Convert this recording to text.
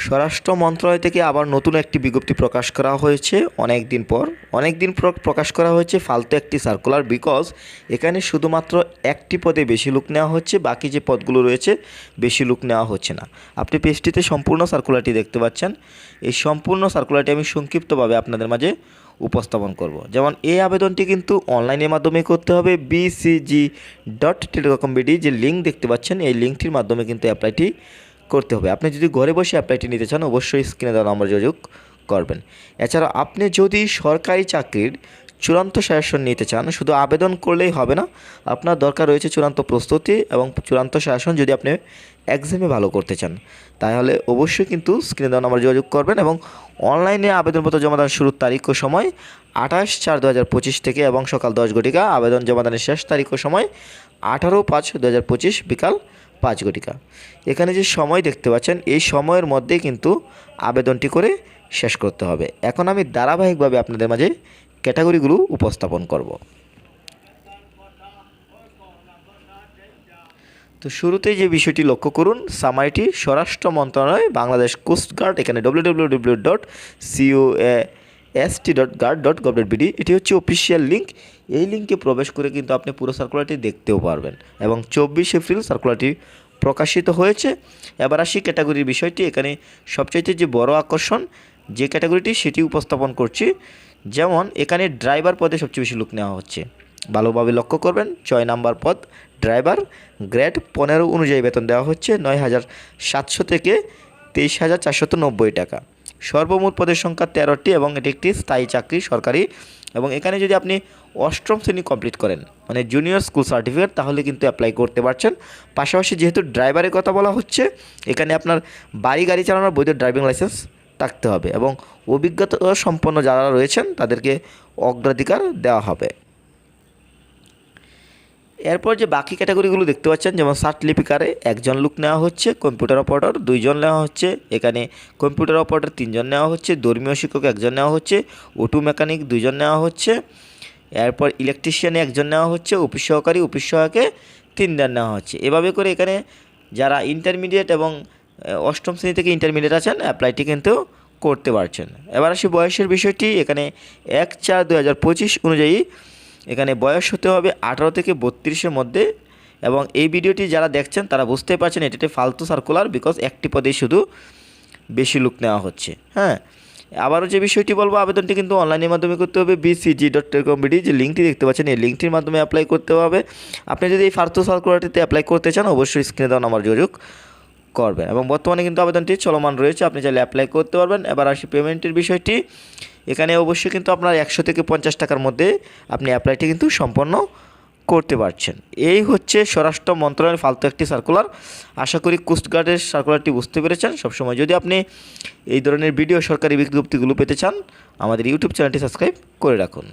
স্বরাষ্ট্র মন্ত্রণালয় থেকে আবার নতুন একটি বিজ্ঞপ্তি প্রকাশ করা হয়েছে। অনেক দিন পর, অনেক দিন পর প্রকাশ করা হয়েছে ফালতু একটি সার্কুলার বিকজ এখানে শুধুমাত্র একটি পদে বেশি লোক নেওয়া হচ্ছে, বাকি যে পদগুলো রয়েছে বেশি লোক নেওয়া হচ্ছে না। আপনি পেজটিতে সম্পূর্ণ সার্কুলারটি দেখতে পাচ্ছেন। এই সম্পূর্ণ সার্কুলারটি আমি সংক্ষিপ্তভাবে আপনাদের মাঝে উপস্থাপন করব। যেমন, এই আবেদনটি কিন্তু অনলাইনের মাধ্যমে করতে হবে। বিসিজি ডট টেলিকম বিডি যে লিঙ্ক দেখতে পাচ্ছেন, এই লিঙ্কটির মাধ্যমে কিন্তু অ্যাপ্লাইটি করতে হবে। আপনি যদি ঘরে বসে অ্যাপ্লাইটি নিতে চান, অবশ্যই স্ক্রিনে দেওয়া নম্বর যোগাযোগ করবেন। এছাড়া আপনি যদি সরকারি চাকরির চূড়ান্ত শাসন নিতে চান, শুধু আবেদন করলেই হবে না, আপনার দরকার রয়েছে চূড়ান্ত প্রস্তুতি এবং চূড়ান্ত শাসন যদি আপনি এক্সামে ভালো করতে চান। তাহলে অবশ্যই কিন্তু স্ক্রিনে দেওয়া নম্বর যোগাযোগ করবেন এবং অনলাইনে আবেদনপত্র জমা দেওয়ার শুরুর তারিখ ও সময় আঠাশ চার দু হাজার পঁচিশ থেকে এবং সকাল দশ ঘটিকা আবেদন জমা দানের শেষ তারিখ ও সময় আঠারো পাঁচ দু হাজার পঁচিশ বিকাল পাঁচ ঘটিকা। এখানে যে সময় দেখতে পাচ্ছেন, এই সময়ের মধ্যে কিন্তু আবেদনটি করে শেষ করতে হবে। এখন আমি ধারাবাহিকভাবে আপনাদের মাঝে ক্যাটাগরিগুলো উপস্থাপন করব। তো শুরুতেই যে বিষয়টি লক্ষ্য করুন সামারিটি স্বরাষ্ট্র মন্ত্রণালয়, বাংলাদেশ কোস্টগার্ড এখানে W W W dot C O S T dot guard dot gov dot BD এটি হচ্ছে অফিসিয়াল লিঙ্ক এই লিঙ্কে প্রবেশ করে কিন্তু আপনি পুরো সার্কুলারটি দেখতেও পারবেন। এবং চব্বিশ এপ্রিল সার্কুলারটি প্রকাশিত হয়েছে। এবার আসি ক্যাটাগরির বিষয়টি। এখানে সবচাইতে যে বড় আকর্ষণ, যে ক্যাটাগরিটি সেটি উপস্থাপন করছি। যেমন, এখানে ড্রাইভার পদে সবচেয়ে বেশি লোক নেওয়া হচ্ছে। ভালোভাবে লক্ষ্য করবেন, ছয় নাম্বার পদ ড্রাইভার গ্রেড পনেরো অনুযায়ী বেতন দেওয়া হচ্ছে নয় হাজার সাতশো থেকে তেইশ হাজার চারশত নব্বই টাকা। সর্বমোট পদের সংখ্যা তেরোটি এবং এটি একটি স্থায়ী চাকরি সরকারি এবং এখানে যদি আপনি অষ্টম শ্রেণি কমপ্লিট করেন মানে জুনিয়র স্কুল সার্টিফিকেট তাহলে কিন্তু অ্যাপ্লাই করতে পারছেন। পাশাপাশি যেহেতু ড্রাইভারের কথা বলা হচ্ছে, এখানে আপনার বাড়ি গাড়ি চালানোর বৈধ ড্রাইভিং লাইসেন্স থাকতে হবে এবং অভিজ্ঞতা সম্পন্ন যারা রয়েছেন, তাদেরকে অগ্রাধিকার দেওয়া হবে। এরপর যে বাকি ক্যাটাগরিগুলো দেখতে পাচ্ছেন, যেমন ষাট লিপিকারে একজন লোক নেওয়া হচ্ছে কম্পিউটার অপারেটর দুইজন নেওয়া হচ্ছে, এখানে কম্পিউটার অপারেটর তিনজন নেওয়া হচ্ছে, ধর্মীয় শিক্ষক একজন নেওয়া হচ্ছে অটো মেকানিক দুইজন নেওয়া হচ্ছে, এরপর ইলেকট্রিশিয়ানে একজন নেওয়া হচ্ছে অফিস সহকারী অফিস সহায়কে তিনজন নেওয়া হচ্ছে। এভাবে করে এখানে যারা ইন্টারমিডিয়েট এবং অষ্টম শ্রেণি থেকে ইন্টারমিডিয়েট আছেন অ্যাপ্লাইটি কিন্তু করতে পারছেন। এবার আসি বয়সের বিষয়টি, এখানে এক চার দু অনুযায়ী এখানে বয়স হতে হবে আঠারো থেকে বত্রিশের মধ্যে এবং এই ভিডিওটি যারা দেখছেন, তারা বুঝতে পারছেন এটি ফালতু সার্কুলার বিকজ একটি পদেই শুধু বেশি লুক নেওয়া হচ্ছে। হ্যাঁ আবারও যে বিষয়টি বলব, আবেদনটি কিন্তু অনলাইনের মাধ্যমে করতে হবে। বিসিজি ডট টেলিকম বিডি যে লিঙ্কটি দেখতে পাচ্ছেন, এই লিঙ্কটির মাধ্যমে অ্যাপ্লাই করতে হবে। আপনি যদি এই ফালতু সার্কুলারটিতে অ্যাপ্লাই করতে চান, অবশ্যই স্ক্রিনে দেওয়া আমার যোগাযোগ করবেন। এবং বর্তমানে কিন্তু আবেদনটি চলমান রয়েছে, আপনি চাইলে অ্যাপ্লাই করতে পারবেন। এবার আসি পেমেন্টের বিষয়টি। এখানে অবশ্যই কিন্তু আপনার একশো থেকে পঞ্চাশ টাকার মধ্যে আপনি অ্যাপ্লাইটি কিন্তু সম্পন্ন করতে পারছেন। এই হচ্ছে স্বরাষ্ট্র মন্ত্রণালয়ের ফালতু একটি সার্কুলার আশা করি কোস্টগার্ডের সার্কুলারটি বুঝতে পেরেছেন। সবসময় যদি আপনি এই ধরনের ভিডিও সরকারি বিজ্ঞপ্তিগুলো পেতে চান, আমাদের ইউটিউব চ্যানেলটি সাবস্ক্রাইব করে রাখুন।